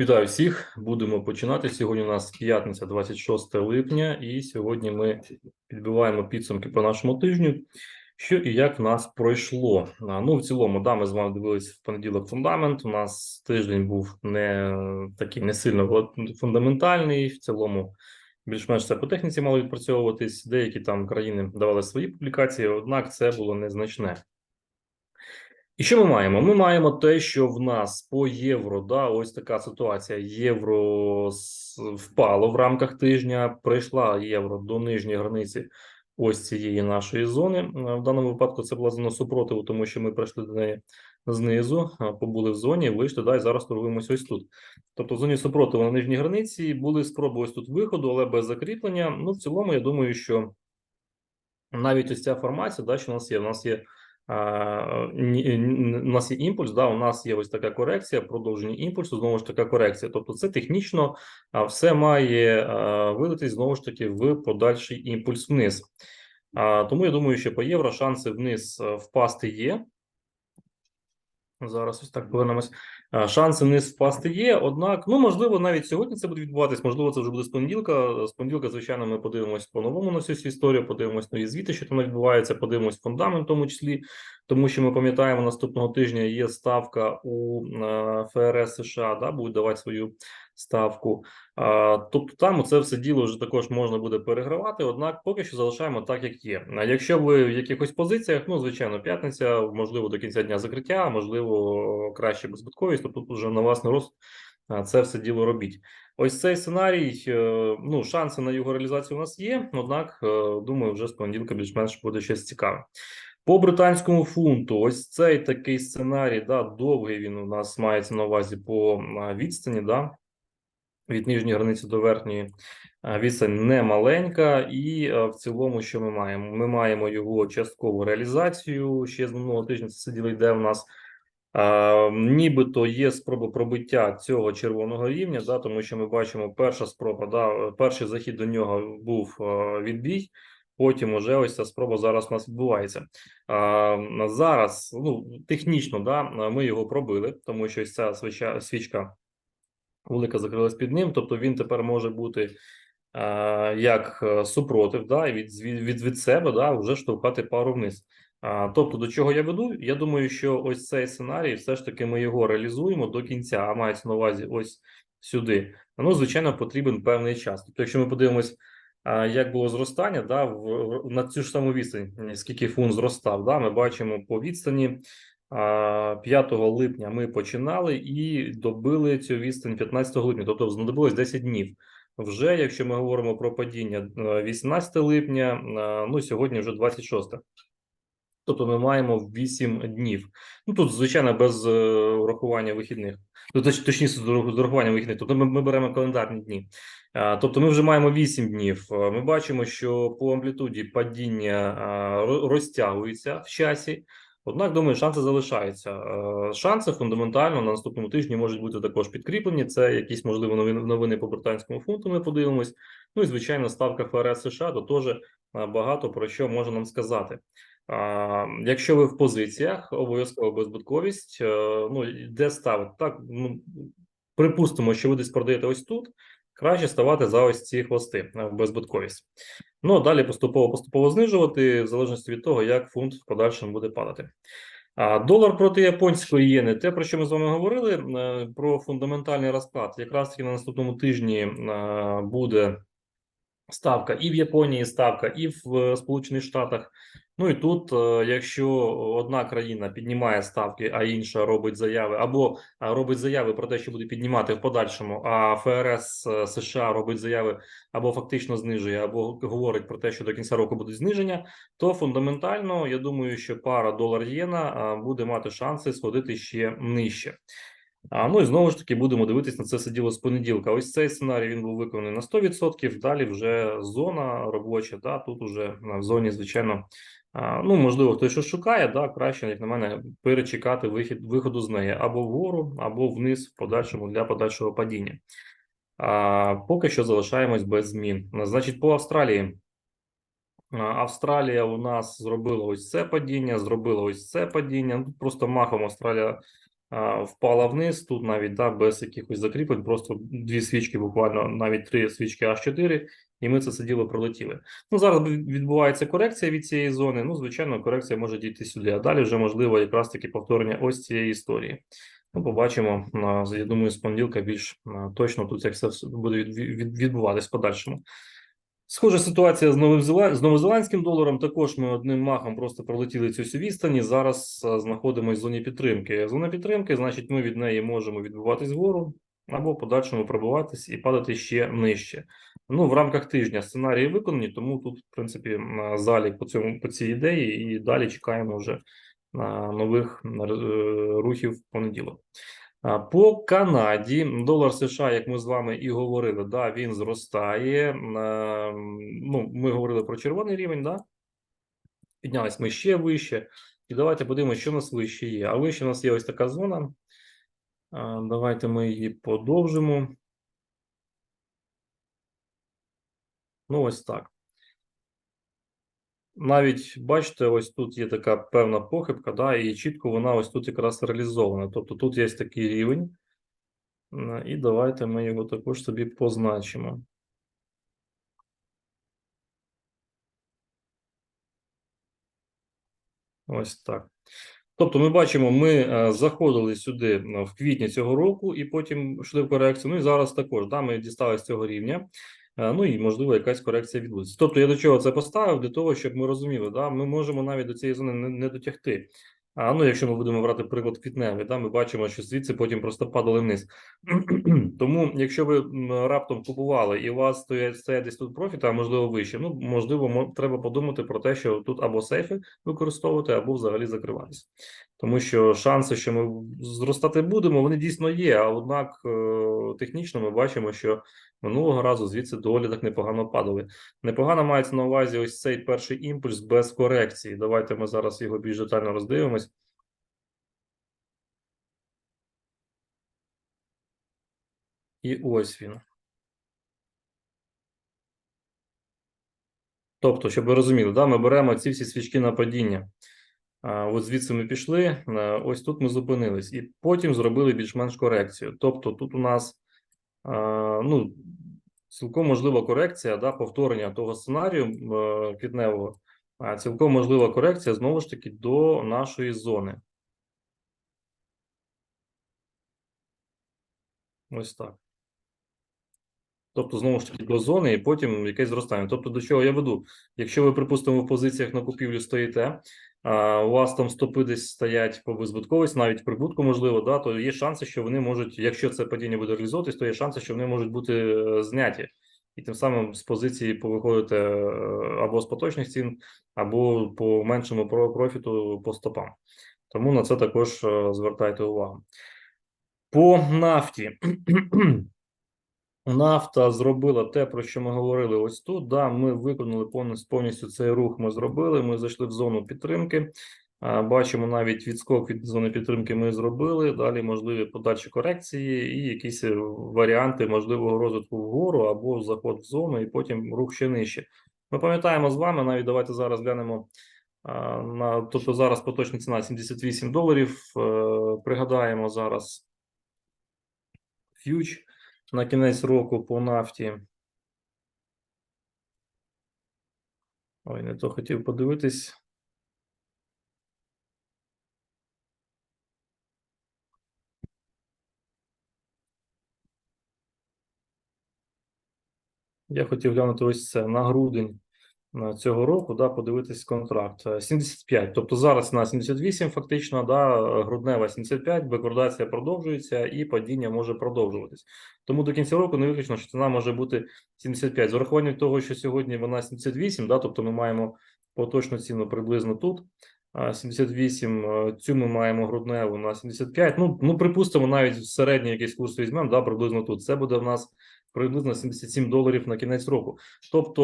Вітаю всіх. Будемо починати. Сьогодні у нас п'ятниця, 26 липня, і сьогодні ми підбиваємо підсумки по нашому тижню. Що і як в нас пройшло. Ну, в цілому, да, ми з вами дивилися в понеділок фундамент. У нас тиждень був не такий не сильно фундаментальний. В цілому, більш-менш все по техніці мало відпрацьовуватись. Деякі там країни давали свої публікації, однак це було незначне. І що ми маємо? Ми маємо те, що в нас по євро, да, ось така ситуація. Євро впало в рамках тижня, прийшла євро до нижньої границі ось цієї нашої зони. Е, В даному випадку це була зона супротиву, тому що ми прийшли до неї знизу, е, побули в зоні, вийшли, да, і зараз торгуємося ось тут. Тобто в зоні супротиву на нижній границі були спроби ось тут виходу, але без закріплення. Ну, в цілому, я думаю, що навіть ось ця формація, да, що у нас є, у нас є. Ні- у нас є імпульс, да, у нас є ось така корекція, продовження імпульсу, знову ж така корекція. Тобто, це технічно все має вилитись знову ж таки в подальший імпульс вниз. Тому я думаю, що по євро шанси вниз впасти є. Зараз ось так повернемось. А, Шанси вниз впасти є. Однак, ну можливо, навіть сьогодні це буде відбуватись. Можливо, це вже буде з понеділка. З понеділка, звичайно, ми подивимось по-новому на всю цю історію. Подивимось нові звіти, що там відбувається. Подивимось фундамент, в тому числі, тому що ми пам'ятаємо, наступного тижня є ставка у е, ФРС США. Да, будуть давати свою ставку. Тобто, там це все діло вже також можна буде перегравати. Однак, поки що залишаємо так, як є. Якщо ви в якихось позиціях, ну звичайно, п'ятниця, можливо, до кінця дня закриття, можливо, краще безбитковість, тобто тут вже на власний рост це все діло робіть. Ось цей сценарій. е, Ну, шанси на його реалізацію у нас є. Однак, е, думаю, вже з понеділка більш-менш буде щось цікаве. По британському фунту, ось цей такий сценарій, да, довгий він у нас мається на увазі по відстані, да, від нижньої границі до верхньої відстань не маленька, і в цілому, що ми маємо? Ми маємо його часткову реалізацію. Ще з минулого тижня це сиділо йде в нас. А, нібито є спроба пробиття цього червоного рівня, да, тому що ми бачимо перша спроба, да, перший захід до нього був а, відбій. Потім уже ось ця спроба зараз у нас відбувається. А, зараз, ну технічно, да, ми його пробили, тому що ось ця свіча, свічка велика закрилась під ним, тобто він тепер може бути а, як е, супротив, да, від, від, від, себе да, вже штовхати пару вниз. А, тобто, до чого я веду? Я думаю, що ось цей сценарій, все ж таки, ми його реалізуємо до кінця, а мається на увазі ось сюди. Ну, звичайно, потрібен певний час. Тобто, якщо ми подивимось, як було зростання, да, в- на цю ж саму відстань, скільки фунт зростав, да, ми бачимо по відстані. А, 5 липня ми починали і добили цю відстань 15 липня, тобто знадобилось 10 днів. Вже якщо ми говоримо про падіння е, 18 липня, е, ну сьогодні вже 26. Тобто ми маємо 8 днів. Ну тут, звичайно, без е, урахування вихідних. Ну, точ, точніше, з урах- з урахуванням вихідних. Тобто ми, ми беремо календарні дні. Тобто ми вже маємо 8 днів. Е, Ми бачимо, що по амплітуді падіння розтягується в часі. Однак, думаю, шанси залишаються. Е, Шанси фундаментально на наступному тижні можуть бути також підкріплені. Це якісь можливо новини, новини по британському фунту. Ми подивимось. Ну і звичайно, ставка ФРС США то теж е, багато про що може нам сказати. Якщо ви в позиціях, обов'язково безбитковість. е, Ну де ставити? Так, ну припустимо, що ви десь продаєте ось тут. Краще ставати за ось ці хвости е, в безбитковість. Ну а далі поступово поступово знижувати, в залежності від того, як фунт в подальшому буде падати. А долар проти японської єни, те, про що ми з вами говорили, е, про фундаментальний розклад. Якраз таки на наступному тижні е, буде ставка і в Японії, ставка, і в е, Сполучених Штатах. Ну і тут, е, якщо одна країна піднімає ставки, а інша робить заяви, або робить заяви про те, що буде піднімати в подальшому, а ФРС е, США робить заяви або фактично знижує, або говорить про те, що до кінця року буде зниження, то фундаментально я думаю, що пара долар-єна буде мати шанси сходити ще нижче. А, ну і знову ж таки будемо дивитись на це все діло з понеділка. Ось цей сценарій він був виконаний на 100%, Далі вже зона робоча. Да, тут уже в зоні, звичайно, ну можливо, хтось що шукає, да, краще, як на мене, перечекати вихід виходу з неї або вгору, або вниз в подальшому для подальшого падіння. А, поки що залишаємось без змін. Значить, по Австралії. Австралія у нас зробила ось це падіння, зробила ось це падіння. Ну, просто махом Австралія впала вниз. Тут навіть да, без якихось закріплень, просто дві свічки, буквально навіть три свічки H4, і ми це все діло пролетіли. Ну зараз відбувається корекція від цієї зони. Ну, звичайно, корекція може дійти сюди. А далі вже можливо якраз таки повторення ось цієї історії. Ну, побачимо. Я думаю, з понеділка більш точно тут як все буде від- від- відбуватись в подальшому. Схожа ситуація з Новим новозеландським доларом. Також ми одним махом просто пролетіли цю всю відстань. і Зараз знаходимося в зоні підтримки. Зона підтримки, значить, ми від неї можемо відбуватись вгору або подальшому пробиватись і падати ще нижче. Ну, в рамках тижня сценарії виконані, тому тут, в принципі, м, залік по цьому по цій ідеї, і далі чекаємо вже а, нових е, рухів в понеділок. По Канаді долар США, як ми з вами і говорили, да, він зростає. Е, Ну, ми говорили про червоний рівень, да? Піднялись ми ще вище. І давайте подивимося, що у нас вище є. А вище у нас є ось така зона. Давайте ми її подовжимо. Ну, ось так. Навіть бачите, ось тут є така певна похибка, да, і чітко вона ось тут якраз реалізована. Тобто тут є такий рівень. М, І давайте ми його також собі позначимо. Ось так. Тобто, ми бачимо, ми е, заходили сюди е, в квітні цього року і потім йшли в корекцію. Ну і зараз також да, ми дістали з цього рівня. Е, Ну і можливо якась корекція відбудеться. Тобто, я до чого це поставив? Для того, щоб ми розуміли, да, ми можемо навіть до цієї зони не, не дотягти. А ну, якщо ми будемо брати приклад квітневий, да, ми бачимо, що звідси потім просто падали вниз. Тому, якщо ви раптом купували і у вас стоять, стоять десь тут профіт, а можливо вище, ну можливо, треба подумати про те, що тут або сейфи використовувати, або взагалі закриватися. Тому що шанси, що ми зростати будемо, вони дійсно є. А однак е, технічно ми бачимо, що минулого разу звідси доволі так непогано падали. Непогано мається на увазі ось цей перший імпульс без корекції. Давайте ми зараз його більш детально роздивимось. І ось він. Тобто, щоб ви розуміли, да, ми беремо ці всі свічки на падіння. От звідси ми пішли, е, ось тут ми зупинились, і потім зробили більш-менш корекцію. Тобто, тут у нас ну, цілком можлива корекція, да, повторення того сценарію е, квітневого, цілком можлива корекція знову ж таки до нашої зони. Ось так. Тобто, знову ж таки, до зони і потім якесь зростання. Тобто, до чого я веду? Якщо ви, припустимо, в позиціях на купівлю стоїте, у вас там стопи десь стоять по беззбитковість, навіть прибутку, можливо, да, то є шанси, що вони можуть, якщо це падіння буде реалізовуватись, то є шанси, що вони можуть бути е, зняті. І тим самим з позиції повиходите е, або з поточних цін, або по меншому профіту по стопам. Тому на це також е, звертайте увагу. По нафті. Нафта зробила те, про що ми говорили ось тут. Да, ми виконали повністю, цей рух. Ми зробили. Ми зайшли в зону підтримки. Бачимо навіть відскок від зони підтримки. Ми зробили. Далі можливі подальші корекції і якісь е, варіанти можливого розвитку вгору або заход в зону, і потім рух ще нижче. Ми пам'ятаємо з вами. Навіть давайте зараз глянемо. На тобто зараз поточна ціна 78 доларів. Е, Пригадаємо зараз фьюч на кінець року по нафті. Ой, не то хотів подивитись. Я хотів глянути ось це на грудень цього року, да, подивитись контракт. Е, 75. Тобто зараз на 78 фактично, да, е, груднева 75, бекордація продовжується і падіння може продовжуватись. Тому до кінця року не виключно, що ціна може бути 75. З урахуванням того, що сьогодні вона 78, да, тобто ми маємо поточну ціну приблизно тут. а 78, е, цю ми маємо грудневу на 75. Ну, ну припустимо, навіть середній якийсь курс візьмемо, да, приблизно тут. Це буде в нас приблизно 77 доларів на кінець року. Тобто,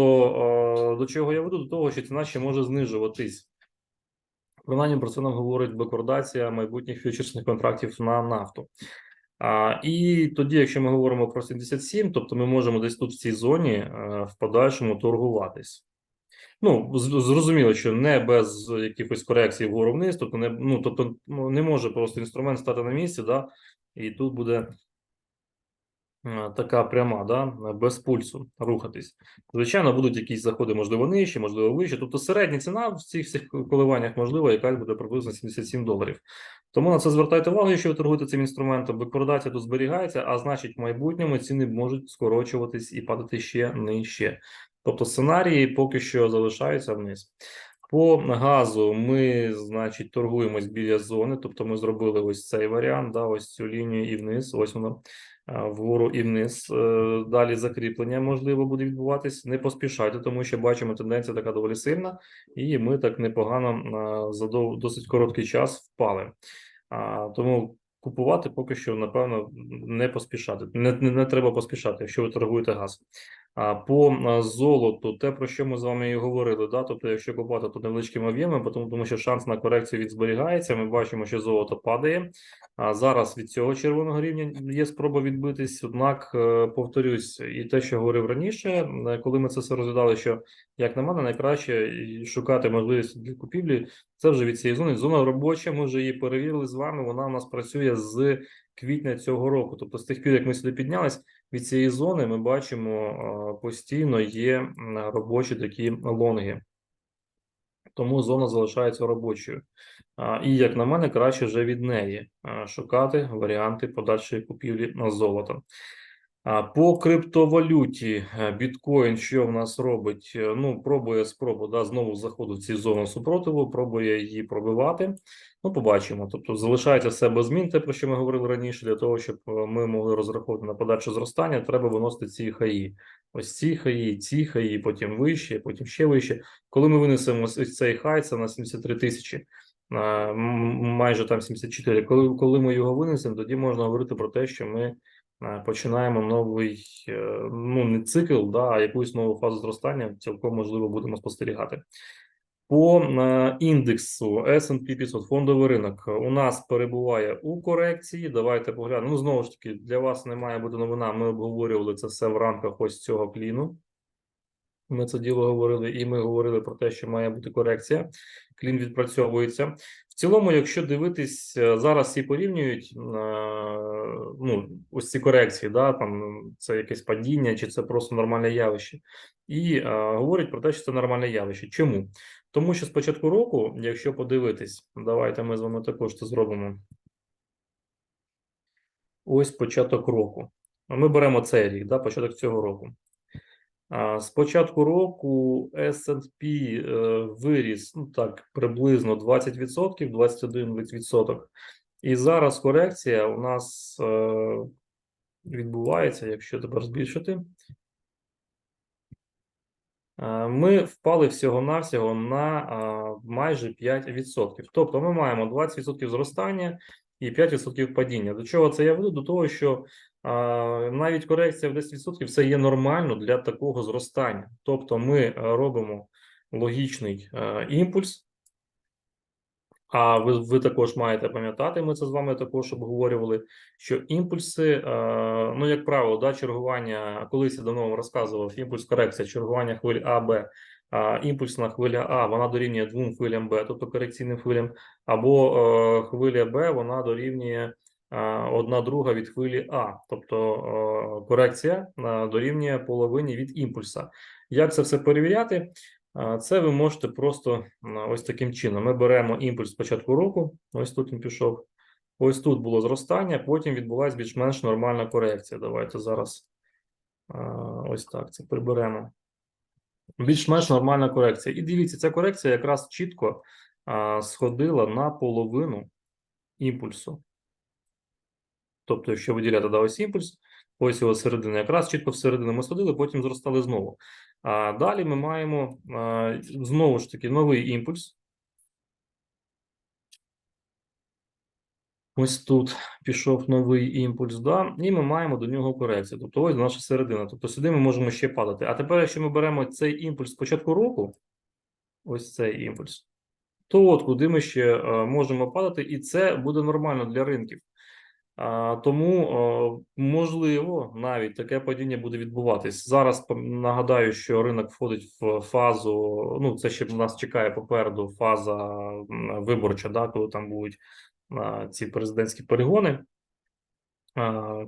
е, до чого я веду? До того, що ціна ще може знижуватись. Принаймні про це нам говорить бекордація майбутніх фьючерсних контрактів на нафту. А, і тоді, якщо ми говоримо про 77, тобто ми можемо десь тут в цій зоні е, в подальшому торгуватись. Ну, зрозуміло, що не без якихось корекцій вгору вниз, тобто не, ну, тобто, ну, не може просто інструмент стати на місці, да, і тут буде така пряма, да, без пульсу рухатись. Звичайно, будуть якісь заходи, можливо, нижче, можливо, вище. Тобто середня ціна в цих всіх коливаннях, можливо, якась буде приблизно 77 доларів. Тому на це звертайте увагу, якщо ви торгуєте цим інструментом. Ліквідація тут зберігається, а значить, в майбутньому ціни можуть скорочуватись і падати ще нижче. Тобто сценарії поки що залишаються вниз. По газу ми, значить, торгуємось біля зони, тобто ми зробили ось цей варіант, да, ось цю лінію і вниз, ось воно вгору і вниз. Е, Далі закріплення можливо буде відбуватись. Не поспішайте, тому що бачимо, тенденція така доволі сильна, і ми так непогано за досить короткий час впали. Тому купувати поки що, напевно, не поспішати. Не, не, не треба поспішати, якщо ви торгуєте газ. По золоту, те, про що ми з вами і говорили, да? тобто, якщо купувати, то невеличким об'ємом, тому, тому що шанс на корекцію від зберігається. Ми бачимо, що золото падає. А зараз від цього червоного рівня є спроба відбитись. Однак, е, повторюсь, і те, що говорив раніше, е, коли ми це все розглядали, що як на мене, найкраще шукати можливість для купівлі. Це вже від цієї зони. Зона робоча. Ми вже її перевірили з вами. Вона у нас працює з квітня цього року. Тобто, з тих пір, як ми сюди піднялись, від цієї зони ми бачимо постійно є робочі такі лонги. Тому зона залишається робочою. І, як на мене, краще вже від неї шукати варіанти подальшої купівлі на золото. А по криптовалюті е, біткоін, що в нас робить? Е, Ну, пробує спробу да, знову заходу в ці зону супротиву, пробує її пробивати. Ну, побачимо. Тобто залишається все без змін, те, про що ми говорили раніше, для того, щоб е, ми могли розраховувати на подальше зростання, треба виносити ці хаї. Ось ці хаї, ці хаї, потім вище, потім ще вище. Коли ми винесемо цей хай, це на 73 тисячі. Майже там 74. Коли, коли ми його винесемо, тоді можна говорити про те, що ми починаємо новий, е, ну не цикл, да, а якусь нову фазу зростання, цілком можливо будемо спостерігати. По е, індексу S&P 500 фондовий ринок у нас перебуває у корекції. Давайте поглянемо. Ну знову ж таки, для вас не має бути новина. Ми обговорювали це все в рамках ось цього кліну. Ми це діло говорили, і ми говорили про те, що має бути корекція. Клін відпрацьовується. В цілому, якщо дивитись, е, зараз всі порівнюють е, ну, ось ці корекції, да, там це якесь падіння, чи це просто нормальне явище, і е, говорять про те, що це нормальне явище. Чому? Тому що з початку року, якщо подивитись, давайте ми з вами також це зробимо. Ось початок року. Ми беремо цей рік, да, початок цього року. З початку року S&P е, виріс ну так приблизно 20%, 21%. І зараз корекція у нас е, відбувається, якщо тепер збільшити. Е, Ми впали всього-навсього на майже 5%. Тобто ми маємо 20% зростання і 5% падіння. До чого це я веду? До того, що навіть корекція в 10% це є нормально для такого зростання. Тобто ми е, робимо логічний е, імпульс. А ви, ви також маєте пам'ятати, ми це з вами також обговорювали, що імпульси, е, ну, як правило, да, чергування, колись я давно вам розказував, імпульс корекція, чергування хвиль А, Б, імпульсна хвиля А, вона дорівнює двом хвилям Б, тобто корекційним хвилям, або хвиля Б, вона дорівнює одна друга від хвилі А, тобто е, корекція е, дорівнює половині від імпульса. Як це все перевіряти? Це ви можете просто ось таким чином. Ми беремо імпульс з початку року. Ось тут він пішов. Ось тут було зростання, потім відбулася більш-менш нормальна корекція. Давайте зараз ось так це приберемо. Більш-менш нормальна корекція. І дивіться, ця корекція якраз чітко сходила на половину імпульсу. Тобто, якщо виділяти да, імпульс, ось його середина, якраз чітко всередину ми сходили, потім зростали знову. А далі ми маємо а, знову ж таки новий імпульс. Ось тут пішов новий імпульс, да, і ми маємо до нього корекцію. Тобто ось наша середина. Тобто сюди ми можемо ще падати. А тепер, якщо ми беремо цей імпульс з початку року, ось цей імпульс, то от куди ми ще е, можемо падати, і це буде нормально для ринків. Тому о, можливо навіть таке падіння буде відбуватись. Зараз нагадаю, що ринок входить в фазу. Ну, це ще нас чекає попереду фаза виборча, да, коли там будуть ці президентські перегони.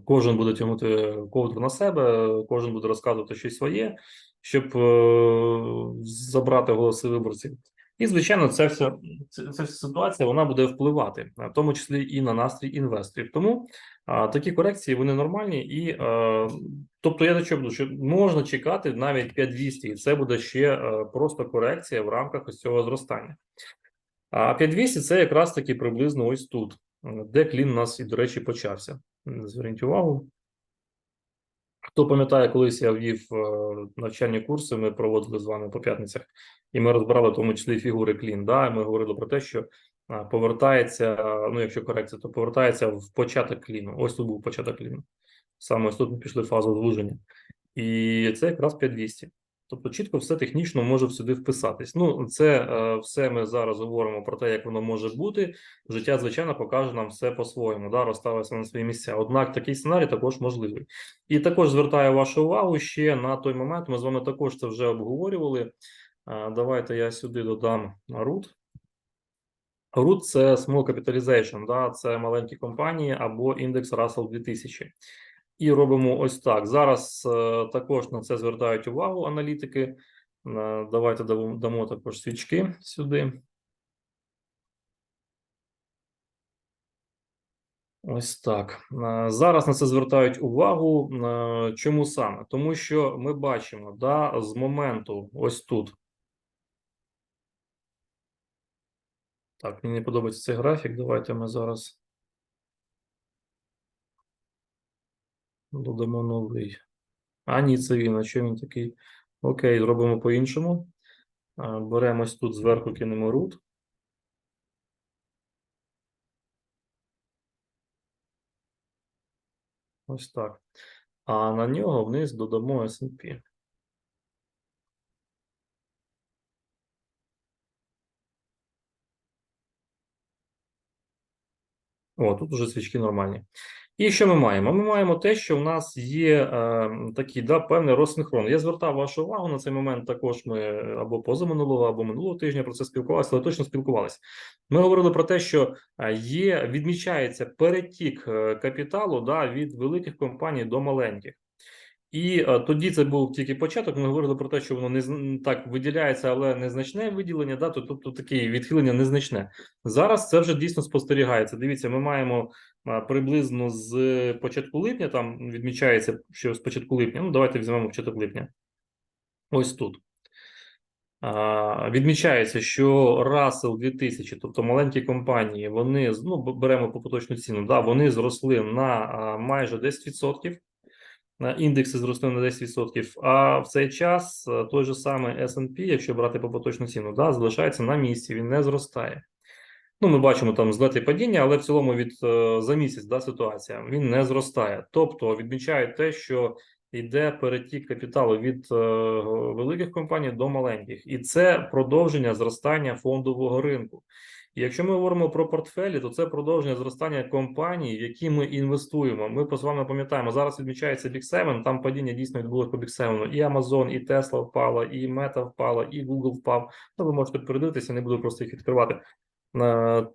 Кожен буде тягнути ковдру на себе, кожен буде розказувати щось своє, щоб е, забрати голоси виборців. І, звичайно, ця вся, ця, вся ситуація вона буде впливати, в тому числі і на настрій інвесторів. Тому а, такі корекції вони нормальні, і е, тобто я до чого що можна чекати навіть 5200, і це буде ще е, просто корекція в рамках ось цього зростання. А 5200 це якраз таки приблизно ось тут, е, де клін у нас і, до речі, почався. Зверніть увагу. Хто пам'ятає, колись я ввів е, навчальні курси, ми проводили з вами по п'ятницях, і ми розбирали в тому числі фігури клін. Да? Ми говорили про те, що повертається, ну якщо корекція, то повертається в початок кліну. Ось тут був початок кліну. Саме ось тут ми пішли в фазу звуження. І це якраз 5200. Тобто чітко все технічно може сюди вписатись. Ну, це е, все ми зараз говоримо про те, як воно може бути. Життя, звичайно, покаже нам все по-своєму, да, розставиться на свої місця. Однак такий сценарій також можливий. І також звертаю вашу увагу ще на той момент. Ми з вами також це вже обговорювали. Е, давайте я сюди додам root. Root – це small capitalization, да, це маленькі компанії або індекс Russell 2000. І робимо ось так. Зараз е, також на це звертають увагу аналітики. Е, давайте дамо, також свічки сюди. Ось так. Е, Зараз на це звертають увагу. Чому саме? Тому що ми бачимо, да, з моменту ось тут. Так, мені не подобається цей графік. Давайте ми зараз додамо новий. А, ні, це він. А що він такий? Окей, зробимо по-іншому. Е, Беремо ось тут зверху кинемо root. Ось так. А на нього вниз додамо S&P. О, тут уже свічки нормальні. І що ми маємо? Ми маємо те, що в нас є е, такий да, певний розсинхрон. Я звертав вашу увагу на цей момент. Також ми або позаминулого, або минулого тижня про це спілкувалися, але точно спілкувалися. Ми говорили про те, що е, є, відмічається перетік е, капіталу да, від великих компаній до маленьких. І е, тоді це був тільки початок. Ми говорили про те, що воно не так виділяється, але незначне виділення, да, то- тобто таке відхилення незначне. Зараз це вже дійсно спостерігається. Дивіться, ми маємо а, приблизно з початку липня, там відмічається, що з початку липня. Ну, давайте візьмемо початок липня. Ось тут. Відмічається, що Russell 2000, тобто маленькі компанії, вони ну, беремо по поточну ціну, да, вони зросли на а, майже 10%. Індекси зросли на 10%, а в цей час е, той же самий S&P, якщо брати по поточну ціну, да, залишається на місці, він не зростає. Ну, ми бачимо там злети падіння, але в цілому від е, за місяць да, ситуація він не зростає. Тобто відмічають те, що йде перетік капіталу від е, великих компаній до маленьких, і це продовження зростання фондового ринку. І якщо ми говоримо про портфелі, то це продовження зростання компаній, в які ми інвестуємо. Ми з вами пам'ятаємо, зараз відмічається Big Seven, там падіння дійсно відбулося по Big Seven. І Amazon, і Tesla впала, і Meta впала, і Google впав. Ну, ви можете передивитися, не буду просто їх відкривати. Е,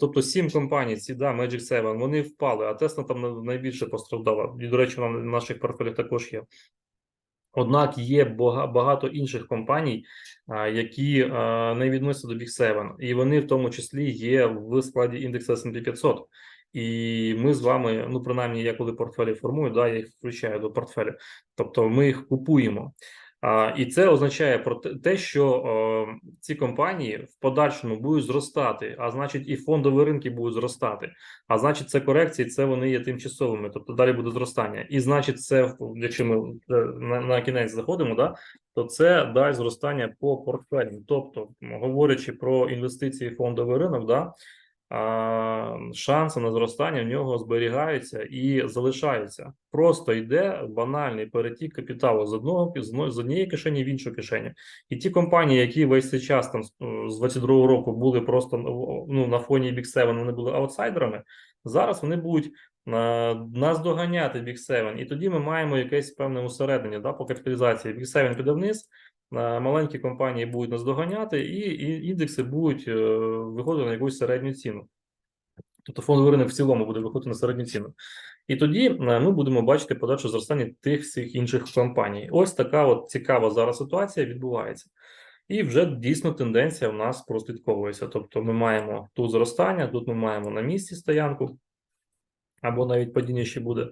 тобто сім компаній, ці да, Magic 7, вони впали, а Tesla там найбільше постраждала. І, до речі, вона в наших портфелях також є. Однак є бага- багато інших компаній, які не відносяться до Big 7, і вони в тому числі є в складі індексу S&P 500. І ми з вами, ну принаймні, я коли портфелі формую, да, я їх включаю до портфелю. Тобто ми їх купуємо. І це означає про те- що е, ці компанії в подальшому будуть зростати, а значить, і фондові ринки будуть зростати. А значить, це корекції, це вони є тимчасовими, тобто далі буде зростання. І значить, це якщо ми е, на, кінець заходимо, да, то це дасть зростання по портфелям. Тобто, говорячи про інвестиції в фондовий ринок, да, шанси на зростання в нього зберігаються і залишаються. Просто йде банальний перетік капіталу з одного з однієї кишені в іншу кишеню. І ті компанії, які весь цей час там з е, 22-го року були просто ну на фоні Big Seven, вони були аутсайдерами. Зараз вони будуть е, нас доганяти Big 7, і тоді ми маємо якесь певне усереднення да, по капіталізації. Big 7 піде вниз, маленькі компанії будуть нас доганяти, і, індекси будуть е, виходити на якусь середню ціну. Тобто фондовий ринок в цілому буде виходити на середню ціну. І тоді е, ми будемо бачити подальше зростання тих всіх інших компаній. Ось така от цікава зараз ситуація відбувається. І вже дійсно тенденція в нас прослідковується. Тобто ми маємо тут зростання, тут ми маємо на місці стоянку, або навіть падіння ще буде,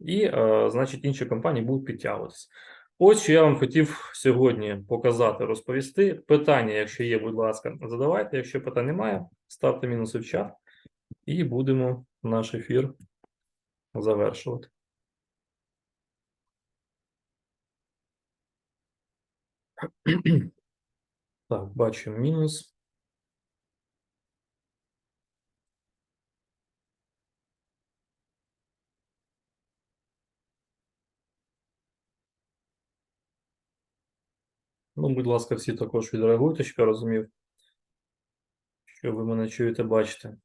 і, е, значить, інші компанії будуть підтягуватися. Ось що я вам хотів сьогодні показати, розповісти. Питання, якщо є, будь ласка, задавайте. Якщо питань немає, ставте мінуси в чат, і будемо наш ефір завершувати. Так, бачу мінус. Ну, будь ласка, всі також відреагуйте, щоб я розумів, що ви мене чуєте, бачите.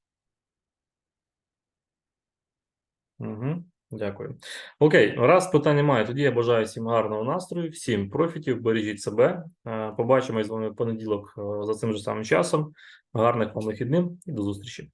Угу, дякую. Окей, раз питань немає, тоді я бажаю всім гарного настрою, всім профітів, бережіть себе. Е, Побачимось з вами в понеділок е, за цим же самим часом. Гарних вам вихідним і до зустрічі.